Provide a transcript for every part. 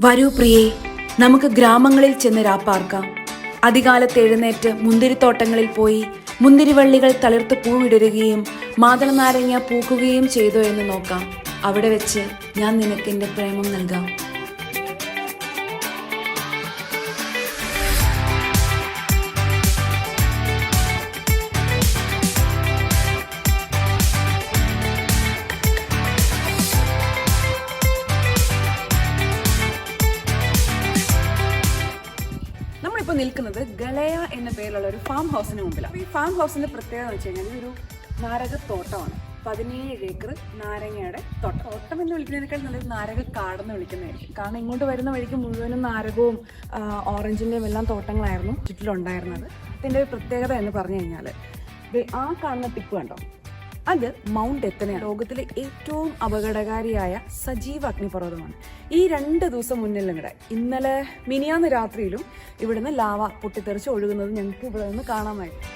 വരൂ പ്രിയേ നമുക്ക് ഗ്രാമങ്ങളിൽ ചെന്ന് രാപ്പാർക്കാം അധികാലത്ത് എഴുന്നേറ്റ് മുന്തിരിത്തോട്ടങ്ങളിൽ പോയി മുന്തിരിവള്ളികൾ തളിർത്ത് പൂവിടരുകയും മാതള നാരങ്ങ പൂക്കുകയും ചെയ്തോ എന്ന് നോക്കാം. അവിടെ വെച്ച് ഞാൻ നിനക്ക് എന്റെ പ്രേമം നൽകാം. നിൽക്കുന്നത് ഗളയ എന്ന പേരിലുള്ള ഒരു ഫാം ഹൗസിന് മുമ്പിലാണ് ഈ ഫാം ഹൗസിന്റെ പ്രത്യേകത എന്ന് വെച്ച് കഴിഞ്ഞാൽ ഇതൊരു നാരകത്തോട്ടമാണ്. പതിനേഴ് ഏക്കർ നാരങ്ങയുടെ തോട്ടം. തോട്ടം എന്ന് വിളിക്കുന്നതിനേക്കാൾ നല്ലത് നാരക കാടെന്ന് വിളിക്കുന്നതായിരിക്കും. കാരണം ഇങ്ങോട്ട് വരുന്ന വഴിക്ക് മുഴുവനും നാരകവും ഓറഞ്ചിന്റെയും എല്ലാം തോട്ടങ്ങളായിരുന്നു ചുറ്റിലുണ്ടായിരുന്നത്. ഇതിന്റെ ഒരു പ്രത്യേകത എന്ന് പറഞ്ഞു കഴിഞ്ഞാൽ ആ കാണുന്ന ടിപ്പ് കണ്ടോ? അത് മൗണ്ട് എത്തനയാണ്. ലോകത്തിലെ ഏറ്റവും അപകടകാരിയായ സജീവ അഗ്നിപർവതമാണ്. ഈ രണ്ട് ദിവസം മുന്നിലും കൂടെ ഇന്നലെ മിനിയാന്ന് രാത്രിയിലും ഇവിടുന്ന് ലാവ പൊട്ടിത്തെറിച്ച് ഒഴുകുന്നത് ഞങ്ങൾക്ക് ഇവിടെ നിന്ന് കാണാമായിരുന്നു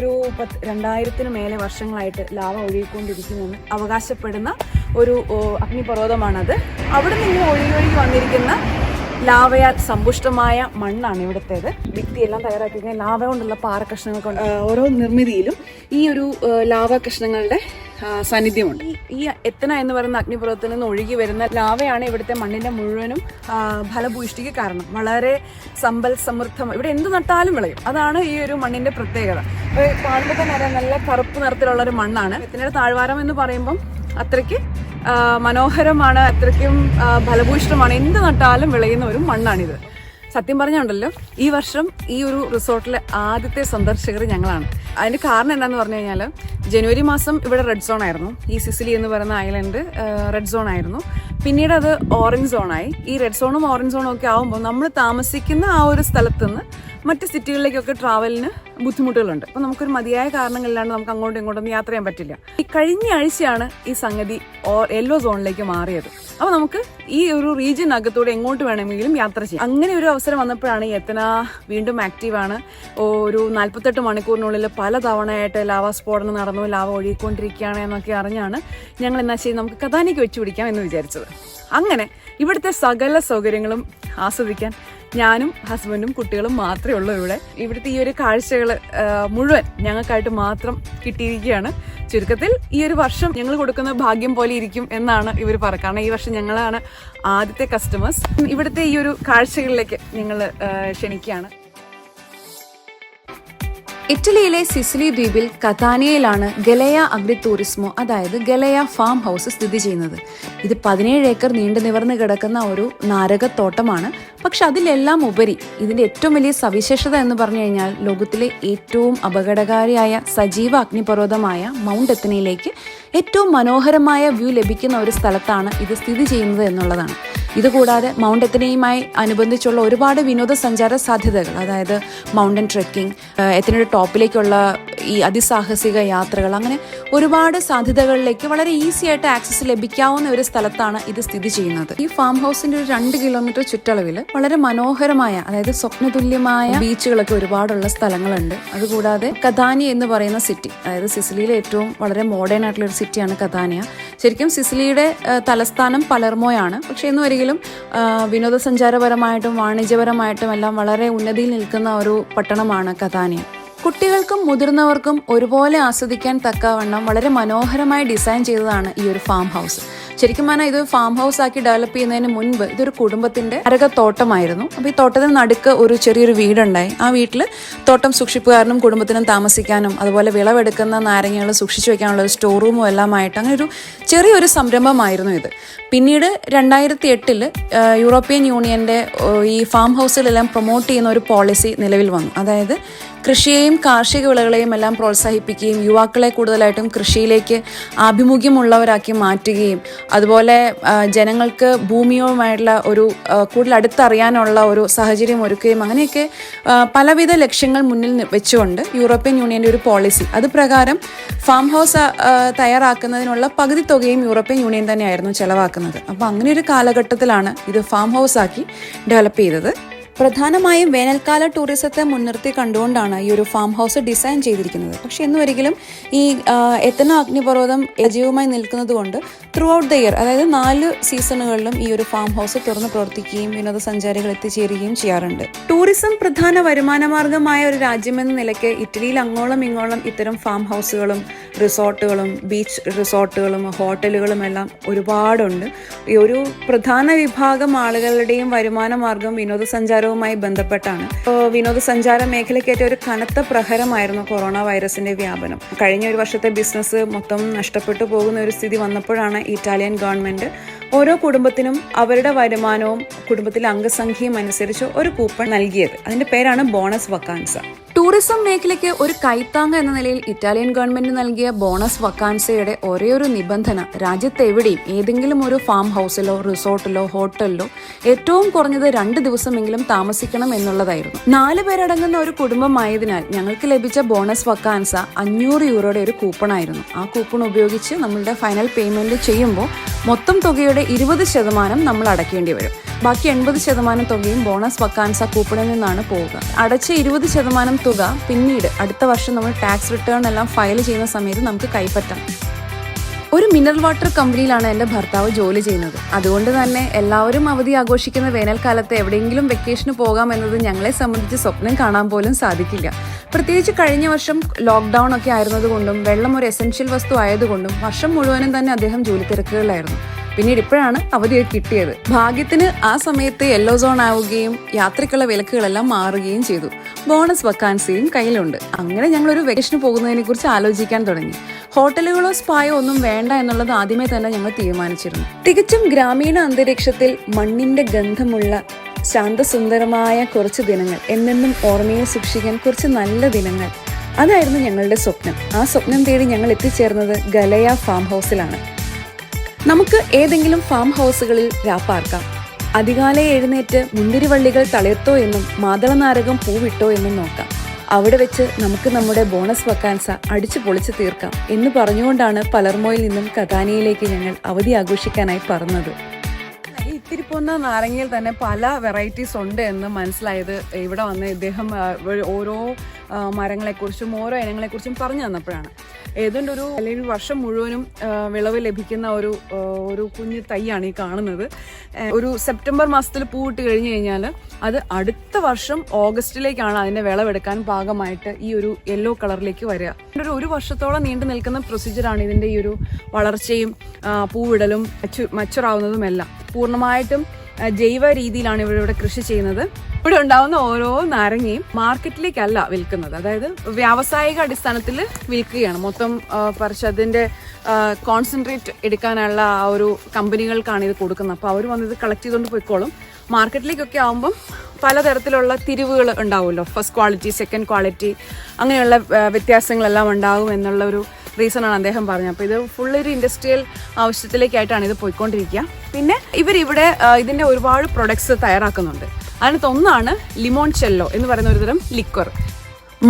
ഒരു പത്ത് രണ്ടായിരത്തിന് മേലെ വർഷങ്ങളായിട്ട് ലാവ ഒഴുകിക്കൊണ്ടിരിക്കുന്നതെന്ന് അവകാശപ്പെടുന്ന ഒരു അഗ്നിപർവതമാണത്. അവിടെ നിന്ന് ഒഴുകി ഒഴുകി വന്നിരിക്കുന്ന ലാവയാൽ സമ്പുഷ്ടമായ മണ്ണാണ് ഇവിടുത്തേത്. ഭിത്തിയെല്ലാം തയ്യാറാക്കി ലാവ കൊണ്ടുള്ള പാറ കഷ്ണങ്ങൾ കൊണ്ട് ഓരോ നിർമ്മിതിയിലും ഈ ഒരു ലാവ കഷ്ണങ്ങളുടെ സാന്നിധ്യമുണ്ട്. ഈ- എത്തന എന്ന് പറയുന്ന അഗ്നിപർവതത്തിൽ നിന്ന് ഒഴുകി വരുന്ന ലാവയാണ് ഇവിടുത്തെ മണ്ണിന്റെ മുഴുവനും ഫലഭൂഷ്ടിക്ക് കാരണം. വളരെ സമ്പൽ സമൃദ്ധം. ഇവിടെ എന്ത് നട്ടാലും വിളയും. അതാണ് ഈ ഒരു മണ്ണിന്റെ പ്രത്യേകത. കാണുമ്പോൾ തന്നെ നല്ല കറുപ്പ് നിറത്തിലുള്ള ഒരു മണ്ണാണ്. എത്തനയുടെ താഴ്വാരം എന്ന് പറയുമ്പം അത്രയ്ക്ക് മനോഹരമാണ് അത്രയ്ക്കും ഫലഭൂഷ്ടമാണ് എന്ത് നട്ടാലും വിളയുന്ന ഒരു മണ്ണാണിത്. സത്യം പറഞ്ഞുണ്ടല്ലോ ഈ വർഷം ഈ ഒരു റിസോർട്ടിലെ ആദ്യത്തെ സന്ദർശകർ ഞങ്ങളാണ്. അതിന്റെ കാരണം എന്താന്ന് പറഞ്ഞു കഴിഞ്ഞാൽ ജനുവരി മാസം ഇവിടെ റെഡ് സോൺ ആയിരുന്നു. ഈ സിസിലി എന്ന് പറയുന്ന ഐലൻഡ് റെഡ് സോൺ ആയിരുന്നു. പിന്നീട് അത് ഓറഞ്ച് സോണായി ഈ റെഡ് സോണും ഓറഞ്ച് സോണും ഒക്കെ ആകുമ്പോൾ നമ്മൾ താമസിക്കുന്ന ആ ഒരു സ്ഥലത്ത് നിന്ന് മറ്റ് സിറ്റികളിലേക്കൊക്കെ ട്രാവലിന് ബുദ്ധിമുട്ടുകളുണ്ട്. അപ്പോൾ നമുക്കൊരു മതിയായ കാരണങ്ങളിലാണ് നമുക്ക് അങ്ങോട്ടും ഇങ്ങോട്ടും യാത്ര ചെയ്യാൻ പറ്റില്ല. ഈ കഴിഞ്ഞ ആഴ്ചയാണ് ഈ സംഗതി യെല്ലോ സോണിലേക്ക് മാറിയത്. അപ്പോൾ നമുക്ക് ഈ ഒരു റീജിയൻ അകത്തൂടെ എങ്ങോട്ട് വേണമെങ്കിലും യാത്ര ചെയ്യാം. അങ്ങനെ ഒരു അവസരം വന്നപ്പോഴാണ് ഈ എത്തന വീണ്ടും ആക്റ്റീവാണ് ഒരു നാൽപ്പത്തെട്ട് മണിക്കൂറിനുള്ളിൽ പല തവണയായിട്ട് ലാവ സ്ഫോടനം നടന്നു ലാവ ഒഴുകിക്കൊണ്ടിരിക്കുകയാണ് എന്നൊക്കെ അറിഞ്ഞാണ് ഞങ്ങൾ എന്നാ ചെയ്ത് നമുക്ക് കഥാനിക്ക് വെച്ച് പിടിക്കാം എന്ന് വിചാരിച്ചത്. അങ്ങനെ ഇവിടുത്തെ സകല സൗകര്യങ്ങളും ആസ്വദിക്കാൻ ഞാനും ഹസ്ബൻഡും കുട്ടികളും മാത്രമേ ഉള്ളൂ ഇവിടെ. ഇവിടുത്തെ ഈ ഒരു കാഴ്ചകൾ മുഴുവൻ ഞങ്ങൾക്കായിട്ട് മാത്രം കിട്ടിയിരിക്കുകയാണ്. ചുരുക്കത്തിൽ ഈ ഒരു വർഷം ഞങ്ങൾ കൊടുക്കുന്ന ഭാഗ്യം പോലെ ഇരിക്കും എന്നാണ് ഇവർ പറയുക. കാരണം ഈ വർഷം ഞങ്ങളാണ് ആദ്യത്തെ കസ്റ്റമേഴ്സ് ഇവിടുത്തെ ഈ ഒരു കാഴ്ചകളിലേക്ക് ഞങ്ങൾ ക്ഷണിക്കുകയാണ്. ഇറ്റലിയിലെ സിസിലി ദ്വീപിൽ കതാനിയയിലാണ് ഗലയ അഗ്രി ടൂറിസ്മോ അതായത് ഗലയ ഫാം ഹൗസ് സ്ഥിതി ചെയ്യുന്നത്. ഇത് പതിനേഴ് ഏക്കർ നീണ്ടു നിവർന്ന് കിടക്കുന്ന ഒരു നാരകത്തോട്ടമാണ്. പക്ഷെ അതിലെല്ലാം ഉപരി ഇതിന്റെ ഏറ്റവും വലിയ സവിശേഷത എന്ന് പറഞ്ഞു കഴിഞ്ഞാൽ ലോകത്തിലെ ഏറ്റവും അപകടകാരിയായ സജീവ അഗ്നിപർവതമായ മൗണ്ട് എത്തനയിലേക്ക് ഏറ്റവും മനോഹരമായ വ്യൂ ലഭിക്കുന്ന ഒരു സ്ഥലത്താണ് ഇത് സ്ഥിതി ചെയ്യുന്നത് എന്നുള്ളതാണ്. ഇതുകൂടാതെ മൗണ്ട് എത്തനയുമായി അനുബന്ധിച്ചുള്ള ഒരുപാട് വിനോദസഞ്ചാര സാധ്യതകൾ അതായത് മൗണ്ടൻ ട്രെക്കിംഗ് എത്തനയുടെ ടോപ്പിലേക്കുള്ള ഈ അതിസാഹസിക യാത്രകൾ അങ്ങനെ ഒരുപാട് സാധ്യതകളിലേക്ക് വളരെ ഈസി ആയിട്ട് ആക്സസ് ലഭിക്കാവുന്ന ഒരു സ്ഥലത്താണ് ഇത് സ്ഥിതി ചെയ്യുന്നത്. ഈ ഫാം ഹൗസിന്റെ ഒരു രണ്ട് കിലോമീറ്റർ ചുറ്റളവിൽ വളരെ മനോഹരമായ അതായത് സ്വപ്നതുല്യമായ ബീച്ചുകളൊക്കെ ഒരുപാടുള്ള സ്ഥലങ്ങളുണ്ട്. അതുകൂടാതെ കഥാനി എന്ന് പറയുന്ന സിറ്റി അതായത് സിസിലിയിലെ ഏറ്റവും വളരെ മോഡേൺ ആയിട്ടുള്ള ഒരു സിറ്റിയാണ് കഥാനിയ. ശരിക്കും സിസിലിയുടെ തലസ്ഥാനം പലർമോയാണ്. പക്ഷെ എന്ന് ഒരിക്കലും ആ, വിനോദസഞ്ചാരപരമായിട്ടും വാണിജ്യപരമായിട്ടും എല്ലാം വളരെ ഉന്നതിയിൽ നിൽക്കുന്ന ഒരു പട്ടണമാണ് കഥാനിയ. കുട്ടികൾക്കും മുതിർന്നവർക്കും ഒരുപോലെ ആസ്വദിക്കാൻ തക്കവണ്ണം വളരെ മനോഹരമായി ഡിസൈൻ ചെയ്തതാണ് ഈ ഒരു ഫാം ഹൗസ് ശരിക്കും പറഞ്ഞാൽ ഇത് ഫാം ഹൗസ് ആക്കി ഡെവലപ്പ് ചെയ്യുന്നതിന് മുൻപ് ഇതൊരു കുടുംബത്തിന്റെ അരകത്തോട്ടമായിരുന്നു. അപ്പോൾ ഈ തോട്ടത്തിന് നടുക്ക് ഒരു ചെറിയൊരു വീടുണ്ടായി. ആ വീട്ടിൽ തോട്ടം സൂക്ഷിപ്പുകാരനും കുടുംബത്തിനും താമസിക്കാനും അതുപോലെ വിളവെടുക്കുന്ന നാരങ്ങകൾ സൂക്ഷിച്ചു വെക്കാനുള്ള സ്റ്റോർ റൂമും എല്ലാമായിട്ട് അങ്ങനെ ഒരു ചെറിയൊരു സംരംഭമായിരുന്നു ഇത്. പിന്നീട് രണ്ടായിരത്തി എട്ടിൽ യൂറോപ്യൻ യൂണിയന്റെ ഈ ഫാം ഹൗസുകളെല്ലാം പ്രൊമോട്ട് ചെയ്യുന്ന ഒരു പോളിസി നിലവിൽ വന്നു. അതായത് കൃഷിയെയും കാർഷിക വിളകളെയും എല്ലാം പ്രോത്സാഹിപ്പിക്കുകയും യുവാക്കളെ കൂടുതലായിട്ടും കൃഷിയിലേക്ക് ആഭിമുഖ്യമുള്ളവരാക്കി മാറ്റുകയും അതുപോലെ ജനങ്ങൾക്ക് ഭൂമിയുമായിട്ടുള്ള ഒരു കൂടുതൽ അടുത്തറിയാനുള്ള ഒരു സാഹചര്യം ഒരുക്കുകയും അങ്ങനെയൊക്കെ പലവിധ ലക്ഷ്യങ്ങൾ മുന്നിൽ വെച്ചുകൊണ്ട് യൂറോപ്യൻ യൂണിയന്റെ ഒരു പോളിസി. അത് പ്രകാരം ഫാം ഹൗസ് തയ്യാറാക്കുന്നതിനുള്ള പകുതി തുകയും യൂറോപ്യൻ യൂണിയൻ തന്നെയായിരുന്നു ചെലവാക്കുന്നത്. അപ്പോൾ അങ്ങനെ ഒരു കാലഘട്ടത്തിലാണ് ഇത് ഫാം ഹൗസ് ആക്കി ഡെവലപ്പ് ചെയ്തത്. പ്രധാനമായും വേനൽക്കാല ടൂറിസത്തെ മുൻനിർത്തി കണ്ടുകൊണ്ടാണ് ഈ ഒരു ഫാം ഹൗസ് ഡിസൈൻ ചെയ്തിരിക്കുന്നത്. പക്ഷെ ഒരിക്കലും ഈ എത്തന അഗ്നിപർവതം സജീവമായി നിൽക്കുന്നത് കൊണ്ട് ത്രൂ ഔട്ട് ദ ഇയർ അതായത് നാല് സീസണുകളിലും ഈ ഒരു ഫാം ഹൗസ് തുറന്ന് പ്രവർത്തിക്കുകയും വിനോദസഞ്ചാരികൾ എത്തിച്ചേരുകയും ചെയ്യാറുണ്ട്. ടൂറിസം പ്രധാന വരുമാന മാർഗമായ ഒരു രാജ്യമെന്ന നിലയ്ക്ക് ഇറ്റലിയിൽ അങ്ങോളം ഇങ്ങോളം ഇത്തരം ഫാം ഹൗസുകളും റിസോർട്ടുകളും ബീച്ച് റിസോർട്ടുകളും ഹോട്ടലുകളും എല്ലാം ഒരുപാടുണ്ട്. ഈ ഒരു പ്രധാന വിഭാഗം ആളുകളുടെയും വരുമാന മാർഗം വിനോദസഞ്ചാരവുമായി ബന്ധപ്പെട്ടാണ്. വിനോദസഞ്ചാര മേഖലയ്ക്കേറ്റ ഒരു കനത്ത പ്രഹരമായിരുന്നു കൊറോണ വൈറസിന്റെ വ്യാപനം. കഴിഞ്ഞ ഒരു വർഷത്തെ ബിസിനസ് മൊത്തം നഷ്ടപ്പെട്ടു പോകുന്ന ഒരു സ്ഥിതി വന്നപ്പോഴാണ് ഇറ്റാലിയൻ ഗവൺമെന്റ് ഓരോ കുടുംബത്തിനും അവരുടെ വരുമാനവും കുടുംബത്തിലെ അംഗസംഖ്യയും അനുസരിച്ച് ഒരു കൂപ്പൺ നൽകിയത്. അതിന്റെ പേരാണ് ബോണസ് വക്കാൻസ. ടൂറിസം മേഖലയ്ക്ക് ഒരു കൈത്താങ്ങ എന്ന നിലയിൽ ഇറ്റാലിയൻ ഗവൺമെന്റ് നൽകിയ ബോണസ് വക്കാൻസയുടെ ഒരേ ഒരു നിബന്ധന രാജ്യത്തെവിടെയും ഏതെങ്കിലും ഒരു ഫാം ഹൗസിലോ റിസോർട്ടിലോ ഹോട്ടലിലോ ഏറ്റവും കുറഞ്ഞത് രണ്ട് ദിവസമെങ്കിലും താമസിക്കണം എന്നുള്ളതായിരുന്നു. നാല് പേരടങ്ങുന്ന ഒരു കുടുംബമായതിനാൽ ഞങ്ങൾക്ക് ലഭിച്ച ബോണസ് വക്കാൻസ അഞ്ഞൂറ് യൂറോയുടെ ഒരു കൂപ്പണായിരുന്നു. ആ കൂപ്പൺ ഉപയോഗിച്ച് നമ്മളുടെ ഫൈനൽ പേയ്മെന്റ് ചെയ്യുമ്പോൾ മൊത്തം തുകയുടെ ഇരുപത് ശതമാനം നമ്മൾ അടയ്ക്കേണ്ടി വരും. ബാക്കി എൺപത് ശതമാനം തുകയും ബോണസ് വക്കാൻസ കൂപ്പണിൽ നിന്നാണ് പോവുക. അടച്ച ഇരുപത് ശതമാനം തുക പിന്നീട് അടുത്ത വർഷം നമ്മൾ ടാക്സ് റിട്ടേൺ എല്ലാം ഫയൽ ചെയ്യുന്ന സമയത്ത് നമുക്ക് കൈപ്പറ്റാം. ഒരു മിനറൽ വാട്ടർ കമ്പനിയിലാണ് എന്റെ ഭർത്താവ് ജോലി ചെയ്യുന്നത്. അതുകൊണ്ട് തന്നെ എല്ലാവരും അവധി ആഘോഷിക്കുന്ന വേനൽക്കാലത്ത് എവിടെയെങ്കിലും വെക്കേഷന് പോകാം എന്നത് ഞങ്ങളെ സംബന്ധിച്ച് സ്വപ്നം കാണാൻ പോലും സാധിക്കില്ല. പ്രത്യേകിച്ച് കഴിഞ്ഞ വർഷം ലോക്ക്ഡൗൺ ഒക്കെ ആയിരുന്നതുകൊണ്ടും വെള്ളം ഒരു എസെൻഷ്യൽ വസ്തു ആയതുകൊണ്ടും വർഷം മുഴുവനും തന്നെ അദ്ദേഹം ജോലി തിരക്കുകളിലായിരുന്നു പിന്നീട് ഇപ്പോഴാണ് അവധി കിട്ടിയത്. ഭാഗ്യത്തിന് ആ സമയത്ത് യെല്ലോ സോൺ ആവുകയും യാത്രയ്ക്കുള്ള വിലക്കുകളെല്ലാം മാറുകയും ചെയ്തു. ബോണസ് വക്കാൻസിയും കയ്യിലുണ്ട്. അങ്ങനെ ഞങ്ങൾ ഒരു വെക്കേഷന് പോകുന്നതിനെ കുറിച്ച് ആലോചിക്കാൻ തുടങ്ങി. ഹോട്ടലുകളോ സ്പായോ ഒന്നും വേണ്ട എന്നുള്ളത് ആദ്യമേ തന്നെ ഞങ്ങൾ തീരുമാനിച്ചിരുന്നു. തികച്ചും ഗ്രാമീണ അന്തരീക്ഷത്തിൽ മണ്ണിന്റെ ഗന്ധമുള്ള ശാന്തസുന്ദരമായ കുറച്ച് ദിനങ്ങൾ എന്നെന്നും ഓർമ്മയിൽ സൂക്ഷിക്കാൻ കുറച്ച് നല്ല ദിനങ്ങൾ അതായിരുന്നു ഞങ്ങളുടെ സ്വപ്നം. ആ സ്വപ്നം തേടി ഞങ്ങൾ എത്തിച്ചേർന്നത് ഗലയ ഫാം ഹൗസിലാണ് നമുക്ക് ഏതെങ്കിലും ഫാം ഹൗസുകളിൽ രാപ്പാർക്കാം അധികാലെ എഴുന്നേറ്റ് മുന്തിരിവള്ളികൾ തളിർത്തോ എന്നും മാതളനാരകം പൂവിട്ടോ എന്നും നോക്കാം. അവിടെ വെച്ച് നമുക്ക് നമ്മുടെ ബോണസ് വക്കാൻസ അടിച്ചു പൊളിച്ചു തീർക്കാം എന്ന് പറഞ്ഞുകൊണ്ടാണ് പലർമോയിൽ നിന്നും കഥാനിയിലേക്ക് ഞങ്ങൾ അവധി ആഘോഷിക്കാനായി പറഞ്ഞത്. ഇത്തിരി പോന്ന നാരങ്ങയിൽ തന്നെ പല വെറൈറ്റീസ് ഉണ്ട് എന്ന് മനസ്സിലായത് ഇവിടെ വന്ന് ഇദ്ദേഹം ഓരോ മരങ്ങളെക്കുറിച്ചും ഓരോ ഇനങ്ങളെക്കുറിച്ചും പറഞ്ഞു തന്നപ്പോഴാണ്. ഏതാണ്ട് ഒരു അല്ലെങ്കിൽ വർഷം മുഴുവനും വിളവ് ലഭിക്കുന്ന ഒരു ഒരു കുഞ്ഞു തൈയാണ് ഈ കാണുന്നത്. ഒരു സെപ്റ്റംബർ മാസത്തിൽ പൂവിട്ട് കഴിഞ്ഞു കഴിഞ്ഞാൽ അത് അടുത്ത വർഷം ഓഗസ്റ്റിലേക്കാണ് അതിന്റെ വിളവെടുക്കാൻ ഭാഗമായിട്ട് ഈ ഒരു യെല്ലോ കളറിലേക്ക് വരിക. ഒരു ഒരു വർഷത്തോളം നീണ്ടു നിൽക്കുന്ന പ്രൊസീജിയറാണ് ഇതിന്റെ ഈ ഒരു വളർച്ചയും പൂവിടലും എല്ലാം പൂർണമായിട്ടും ജൈവ രീതിയിലാണ് ഇവരിവിടെ കൃഷി ചെയ്യുന്നത്. ഇവിടെ ഉണ്ടാവുന്ന ഓരോ നാരങ്ങയും മാർക്കറ്റിലേക്കല്ല വിൽക്കുന്നത്. അതായത് വ്യാവസായിക അടിസ്ഥാനത്തിൽ വിൽക്കുകയാണ്. മൊത്തം അതിന്റെ കോൺസെൻട്രേറ്റ് എടുക്കാനുള്ള ആ ഒരു കമ്പനികൾക്കാണ് ഇത് കൊടുക്കുന്നത്. അപ്പോൾ അവർ വന്ന് ഇത് കളക്ട് ചെയ്തുകൊണ്ട് പോയിക്കോളും. മാർക്കറ്റിലേക്കൊക്കെ ആകുമ്പം പലതരത്തിലുള്ള തിരിവുകൾ ഉണ്ടാവുമല്ലോ. ഫസ്റ്റ് ക്വാളിറ്റി സെക്കൻഡ് ക്വാളിറ്റി അങ്ങനെയുള്ള വ്യത്യാസങ്ങളെല്ലാം ഉണ്ടാകും എന്നുള്ള ഒരു റീസണാണ് അദ്ദേഹം പറഞ്ഞത്. അപ്പോൾ ഇത് ഫുൾ ഒരു ഇൻഡസ്ട്രിയൽ ആവശ്യത്തിലേക്കായിട്ടാണ് ഇത് പോയിക്കൊണ്ടിരിക്കുക. പിന്നെ ഇവരിവിടെ ഇതിന്റെ ഒരുപാട് പ്രൊഡക്ട്സ് തയ്യാറാക്കുന്നുണ്ട്. അതിനകത്ത് ഒന്നാണ് ലിമോൺ ചെല്ലോ എന്ന് പറയുന്ന ഒരുതരം ലിക്വർ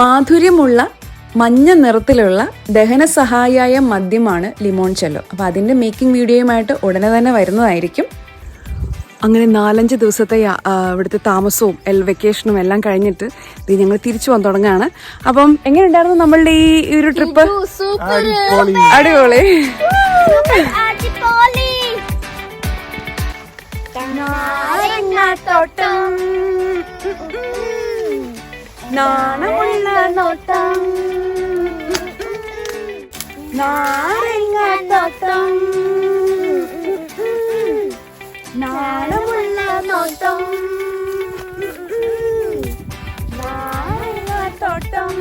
മാധുര്യമുള്ള മഞ്ഞ നിറത്തിലുള്ള ദഹന സഹായിയായ മദ്യമാണ് ലിമോൺ ചെല്ലോ. അപ്പോൾ അതിന്റെ മേക്കിംഗ് വീഡിയോയുമായിട്ട് ഉടനെ തന്നെ വരുന്നതായിരിക്കും. അങ്ങനെ നാലഞ്ച് ദിവസത്തെ ഇവിടുത്തെ താമസവും എൽ വെക്കേഷനും എല്ലാം കഴിഞ്ഞിട്ട് ഇത് ഞങ്ങൾ തിരിച്ചു വന്നു തുടങ്ങാണ്. അപ്പം എങ്ങനെയുണ്ടായിരുന്നു നമ്മളുടെ ഈ ഈ ഒരു ട്രിപ്പ് അടിപൊളി. അടിപൊളി. നാട്ടോട്ടം നാണമുള്ള നോട്ടം. നാരങ്ങ തോട്ടം നാണമുള്ള നോട്ടം. നാരങ്ങ തോട്ടം